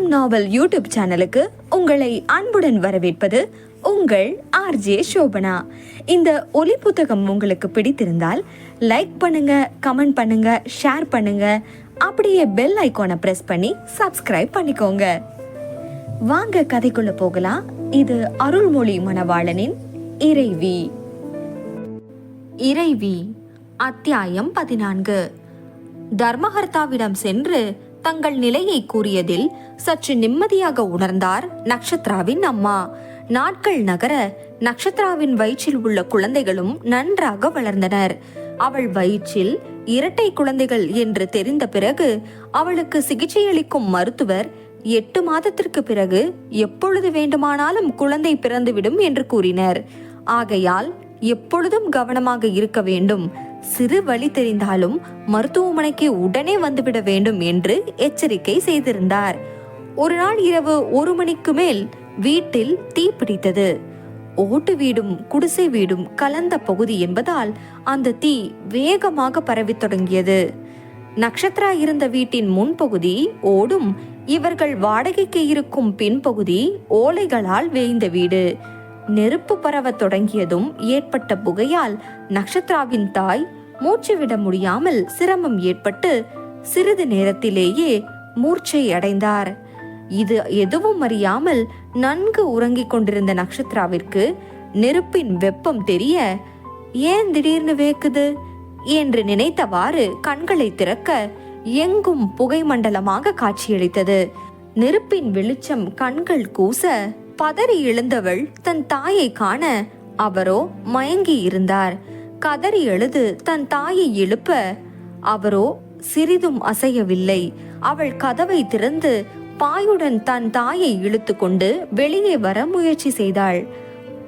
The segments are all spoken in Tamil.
எம் நாவல் யூடியூப் சேனலுக்கு உங்களை அன்புடன் வரவேற்பது உங்கள் ஆர்ஜே சோபனா இந்த ஒலி புத்தகம் உங்களுக்கு பிடித்திருந்தால் லைக் பண்ணுங்க கமெண்ட் பண்ணுங்க ஷேர் பண்ணுங்க. அப்படியே பெல் ஐக்கோனை பிரஸ் பண்ணி சப்ஸ்கிரைப் பண்ணிக்கோங்க. வாங்க கதைக்குள்ள போகலாம். இது அருள்மொழி மணவாளனின் இறைவி. இறைவி அத்தியாயம் பதினான்கு. தர்மகர்த்தாவிடம் சென்று தங்கள் நிலையை கூறியதில் சற்று நிம்மதியாக உணர்ந்தார் நக்ஷத்ராவின் அம்மா. நாட்கள் நகர நக்ஷத்ராவின் வயிற்றில் உள்ள குழந்தைகளும் நன்றாக வளர்ந்தனர். அவள் வயிற்றில் இரட்டை குழந்தைகள் என்று தெரிந்த பிறகு அவளுக்கு சிகிச்சையளிக்கும் மருத்துவர் எட்டு மாதத்திற்கு பிறகு எப்பொழுது வேண்டுமானாலும் குழந்தை பிறந்துவிடும் என்று கூறினர். ஆகையால் எப்பொழுதும் கவனமாக இருக்க வேண்டும். சிறு வழி தெரிந்தாலும் மருத்துவமனைக்கு உடனே வந்துவிட வேண்டும் என்று எச்சரிக்கை செய்திருந்தார். ஒரு நாள் இரவு ஒரு மணிக்கு மேல் வீட்டில் தீ பிடித்தது. ஓட்டு வீடும் குடிசை வீடும் கலந்த பகுதி என்பதால் அந்த தீ வேகமாக பரவித் தொடங்கியது. நக்ஷத்ரா இருந்த வீட்டின் முன்பகுதி ஓடும் இவர்கள் வாடகைக்கு இருக்கும் பின்பகுதி ஓலைகளால் வேய்ந்த வீடு. நெருப்பு பரவத் தொடங்கியதும் ஏற்பட்ட புகையால் நக்ஷத்ராவின் தாய் மூச்சு விட முடியாமல் சிரமம் ஏற்பட்டு சிறிது நேரத்திலேயே மூர்ச்சை அடைந்தார். இது எதுவும் அறியாமல் நன்கு உறங்கிக் கொண்டிருந்த நக்ஷத்ராவிற்கு நெருப்பின் வெப்பம் தெரிய ஏன் திடீர்னு வேக்குது? என்று நினைத்தவாறு கண்களை திறக்க எங்கும் புகை மண்டலமாக காட்சியளித்தது. நெருப்பின் வெளிச்சம் கண்கள் கூச பதறி எழுந்தவள் தன் தாயை காண அவரோ மயங்கி இருந்தார். கதறி எழுது தன் தாயை எழுப்ப அவரோ சிறிதும் அசையவில்லை. அவள் கதவை திறந்து பாயுடன் தன் தாயை இழுத்து கொண்டு வெளியே வர முயற்சி செய்தாள்.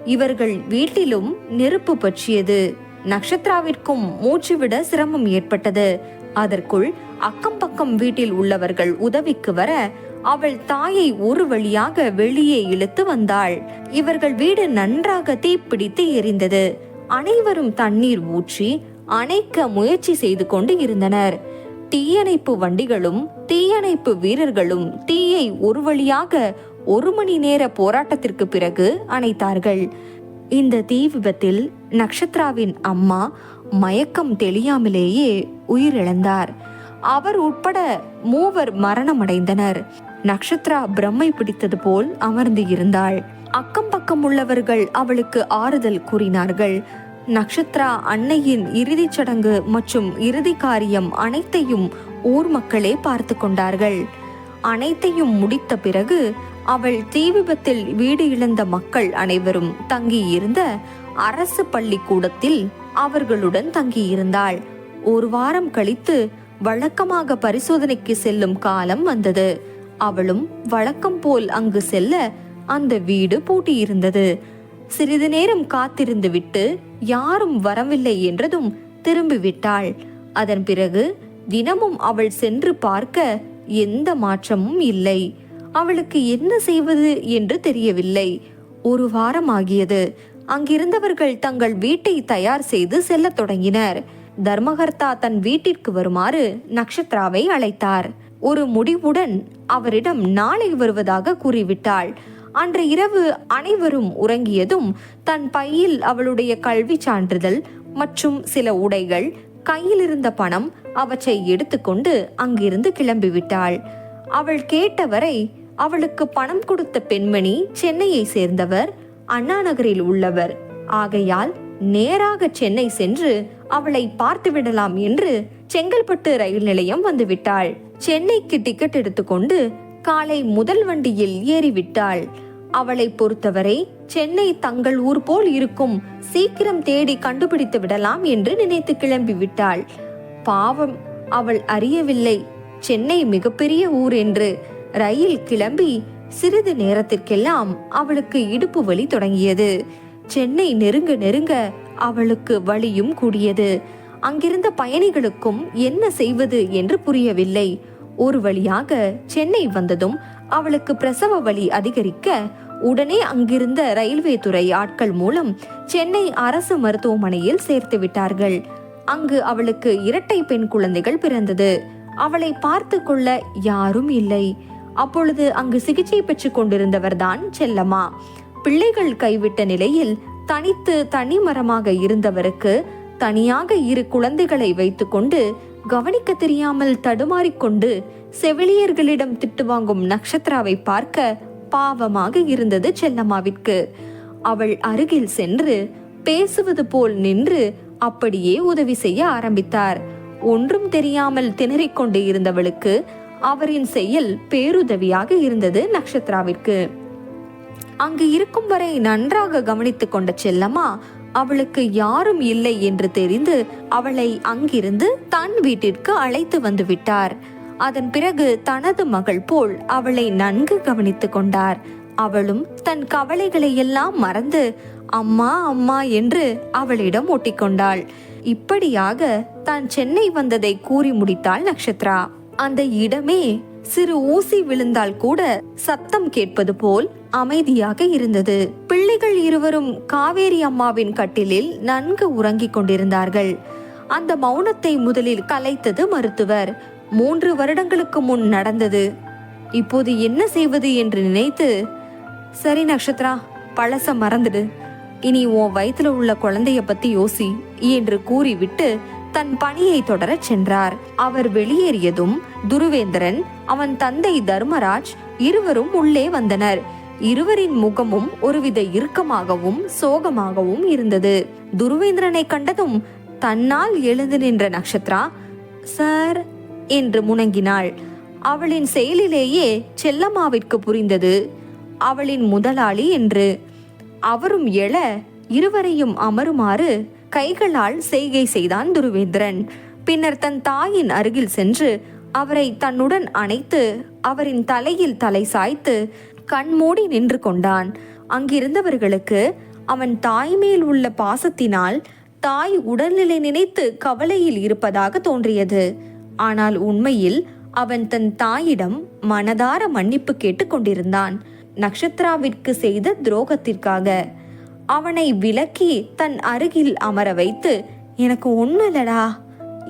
இவர்கள் வீட்டிலும் நெருப்பு பற்றியது. நக்ஷத்ராவிற்கும் மூச்சுவிட சிரமம் ஏற்பட்டது. அதற்குள் அக்கம் பக்கம் வீட்டில் உள்ளவர்கள் உதவிக்கு வர அவள் தாயை ஒரு வழியாக வெளியே இழுத்து வந்தாள். இவர்கள் வீடு நன்றாக தீப்பிடித்து எரிந்தது. அனைவரும் தண்ணீர் ஊற்றி அணைக்க முயற்சி செய்து கொண்டு இருந்தனர். தீயணைப்பு வண்டிகளும் தீயணைப்பு வீரர்களும் தீயை ஒரு வழியாக ஒரு மணி நேர போராட்டத்திற்கு பிறகு அணைத்தார்கள். இந்த தீ விபத்தில் நக்ஷத்ராவின் அம்மா மயக்கம் தெளியாமலேயே உயிரிழந்தார். அவர் உட்பட மூவர் மரணமடைந்தனர். நக்ஷத்ரா பிரம்மை பிடித்தது போல் அமர்ந்து இருந்தாள். அக்கம் பக்கம் உள்ளவர்கள் அவளுக்கு ஆறுதல் கூறினார்கள். நக்ஷத்ரா அன்னையின் இறுதிச் சடங்கு மற்றும் இறுதி காரியம் அனைத்தையும் ஊர் மக்களே பார்த்து கொண்டார்கள். அனைத்தையும் முடித்த பிறகு அவள் தீ விபத்தில் வீடு இழந்த மக்கள் அனைவரும் தங்கியிருந்த அரசு பள்ளிக்கூடத்தில் அவர்களுடன் தங்கியிருந்தாள். ஒரு வாரம் கழித்து வழக்கமாக பரிசோதனைக்கு செல்லும் காலம் வந்தது. அவளும் வழக்கம் போல் அங்கு செல்ல அந்த வீடு பூட்டியிருந்தது. சிறிது நேரம் காத்திருந்து விட்டு யாரும் வரவில்லை என்றதும் திரும்பி விட்டாள் அதன் பிறகு தினமும் அவள் சென்று பார்க்க எந்த மாற்றமும் இல்லை. அவளுக்கு என்ன செய்வது என்று தெரியவில்லை. ஒரு வாரம் ஆகியது. அங்கிருந்தவர்கள் தங்கள் வீட்டை தயார் செய்து செல்லத் தொடங்கினர். தர்மகர்த்தா தன் வீட்டிற்கு வருமாறு நக்ஷத்ராவை அழைத்தார். ஒரு முடிவுடன் அவரிடம் நாளை வருவதாக கூறிவிட்டாள். அன்று இரவு அனைவரும் உறங்கியதும் தன் பையில் அவளுடைய கல்வி சான்றிதழ் மற்றும் சில உடைகள் கையில் இருந்த பணம் அவற்றை எடுத்துக்கொண்டு அங்கிருந்து கிளம்பிவிட்டாள். அவள் கேட்டவரை அவளுக்கு பணம் கொடுத்த பெண்மணி சென்னையை சேர்ந்தவர் அண்ணா நகரில் உள்ளவர். ஆகையால் நேராக சென்னை சென்று அவளை பார்த்து விடலாம் என்று செங்கல்பட்டு ரயில் நிலையம் வந்துவிட்டாள். சென்னைக்கு டிக்கெட் எடுத்துக்கொண்டு காலை முதல் வண்டியில் ஏறிவிட்டாள். அவளை பொறுத்தவரை சென்னை தங்கள் ஊர் போல் இருக்கும். சீக்கிரம் தேடி கண்டுபிடித்து விடலாம் என்று நினைத்து கிளம்பி விட்டாள். பாவம் அவள் அறியவில்லை. சென்னை மிகப்பெரிய ஊர் என்று. ரயில் கிளம்பி சிறிது நேரத்திற்கெல்லாம் அவளுக்கு இடுப்பு வலி தொடங்கியது. சென்னை நெருங்க நெருங்க அவளுக்கு வலியும் கூடியது. அங்கிருந்த பயணிகளுக்கும் என்ன செய்வது என்று புரியவில்லை. ஒரு வழியாக சென்னை வந்ததும் அவளுக்கு பிரசவ வலி அதிகரிக்க உடனே அங்கிருந்த ரயில்வே துறை ஆட்கள் மூலம் சென்னை அரசு மருத்துவமனையில் சேர்த்து விட்டார்கள். அங்கு அவளுக்கு இரட்டை பெண் குழந்தைகள் பிறந்தது. அவளை பார்த்து கொள்ள யாரும் இல்லை. அப்பொழுது அங்கு சிகிச்சை பெற்றுக் கொண்டிருந்தவர்தான் செல்லம்மா. பிள்ளைகள் கைவிட்ட நிலையில் தனித்து தனிமரமாக இருந்தவருக்கு தனியாக இரு குழந்தைகளை வைத்துக்கொண்டு கவனிக்க தெரியாமல் தடுமாறிக்கொண்டு செவிலியர்களிடம் திட்டு வாங்கும் நக்ஷத்ராவை பார்க்க பாவமாக இருந்தது செல்லம்மாவிற்கு. அவள் அருகில் சென்று பேசுவது போல் நின்று அப்படியே உதவி செய்ய ஆரம்பித்தார். ஒன்றும் தெரியாமல் திணறிக்கொண்டு இருந்தவளுக்கு அவரின் செயல் பேருதவியாக இருந்தது நக்ஷத்ராவிற்கு அங்கு இருக்கும் வரை நன்றாக கவனித்துக் கொண்ட செல்லம்மா அவளுக்கு யாரும் இல்லை என்று தெரிந்து அவளை அங்கிருந்து தன் வீட்டிற்கு அழைத்து வந்து விட்டார். அதன் பிறகு தனது மகள் போல் அவளை நன்கு கவனித்துக் கொண்டார். அவளும் தன் கவலைகளை எல்லாம் மறந்து அம்மா அம்மா என்று அவளிடம் ஒட்டிக்கொண்டாள். இப்படியாக தான் சென்னை வந்ததை கூறி முடித்தாள் நக்ஷத்ரா. அந்த இடமே சிறு ஊசி விழுந்தால் கூட சத்தம் கேட்பது போல் அமைதியாக இருந்தது. பிள்ளைகள் இருவரும் காவேரி அம்மாவின் கட்டிலில் நன்கு உறங்கிக் கொண்டிருந்தார்கள். அந்த மௌனத்தை முதலில் கலைத்தது மருத்துவர். மூன்று வருடங்களுக்கு முன் நடந்தது. இப்போது என்ன செய்வது என்று நினைத்து சரி நக்ஷத்ரா பழச மறந்துடு. இனி உன் வயிற்றுல உள்ள குழந்தைய பத்தி யோசி என்று கூறிவிட்டு தன் பணியை தொடரச் சென்றார். அவர் வெளியேறியதும் துருவேந்திரன் அவன் தந்தை தர்மராஜ் இருவரும் உள்ளே வந்தனர். இருவரின் முகமும் ஒருவித இறுக்கமாகவும் சோகமாகவும் இருந்தது. துருவேந்திரனை கண்டதும் தன்னால் எழுந்து நின்ற நக்ஷத்ரா சார் என்று முணங்கினாள். அவளின் செயலிலேயே செல்லம்மாவிற்கு புரிந்தது. அவளின் முதலாளி என்று. அவரும் எழ இருவரையும் அமருமாறு கைகளால் செய்கை செய்தான் துருவேந்திரன். பின்னர் தன் தாயின் அருகில் சென்று அவரை தன்னுடன் அணைத்து அவரின் தலையில் தலை சாய்த்து கண்மூடி நின்று கொண்டான். அங்கிருந்தவர்களுக்கு அவன் தாய் மேல் உள்ள பாசத்தினால் தாய் உடல்நிலை நினைத்து கவலையில் இருப்பதாக தோன்றியது. ஆனால் உண்மையில் அவன் தன் தாயிடம் மனதார மன்னிப்பு கேட்டுக் கொண்டிருந்தான். நக்ஷத்ராவிற்கு செய்த துரோகத்திற்காக அவனை விலக்கி தன் அருகில் அமர வைத்து எனக்கு ஒண்ணு இல்லடா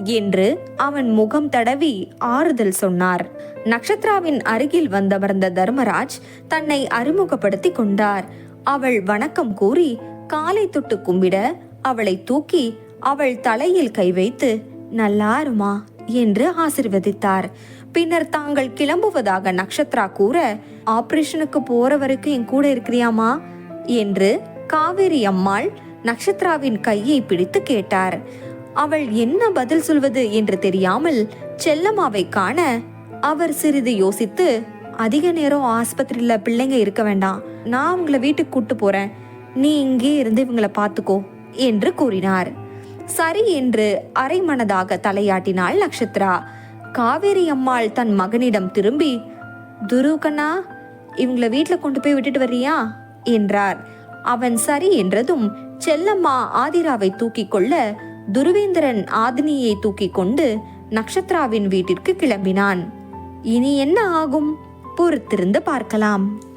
என்று அவன் முகம் தடவி ஆறுதல் சொன்னார். நக்ஷத்ராவின் அருகில் வந்தமர்ந்த தர்மராஜ் தன்னை அறிமுகப்படுத்தி கொண்டார். அவள் வணக்கம் கூறி காலை தொட்டு கும்பிட அவளை தூக்கி அவள் தலையில் கை வைத்து நல்லாருமா? என்று ஆசிர்வதித்தார். பின்னர் தாங்கள் கிளம்புவதாக நக்ஷத்ரா கூற ஆபரேஷனுக்கு போற வரைக்கும் என் கூட இருக்கிறியாமா என்று காவேரி அம்மாள் நக்ஷத்ராவின் கையை பிடித்து கேட்டார். அவள் என்ன பதில் சொல்வது என்று தெரியாமல் செல்லம்மாவை காண அவர் சிறிது யோசித்து அதிக நேரம் ஆஸ்பத்திரியில பிள்ளைங்க இருக்க வேண்டாம். நான் உங்களை வீட்டுக்கு கூட்டு போறேன். நீ இங்கே இருந்து இவங்களை பார்த்துக்கோ என்று கூறினார். சரி என்று அரைமனதாக தலையாட்டினாள் நக்ஷத்ரா காவேரி அம்மாள் தன் மகனிடம் திரும்பி துரு கண்ணா இவங்கள வீட்ல கொண்டு போய் விட்டுட்டு வர்றியா? என்றார். அவன் சரி என்றதும் செல்லம்மா ஆதிராவை தூக்கிக் கொள்ள துருவேந்திரன் ஆதினியை தூக்கிக் கொண்டு நக்ஷத்ராவின் வீட்டிற்கு கிளம்பினான். இனி என்ன ஆகும்? பொறுத்திருந்து பார்க்கலாம்.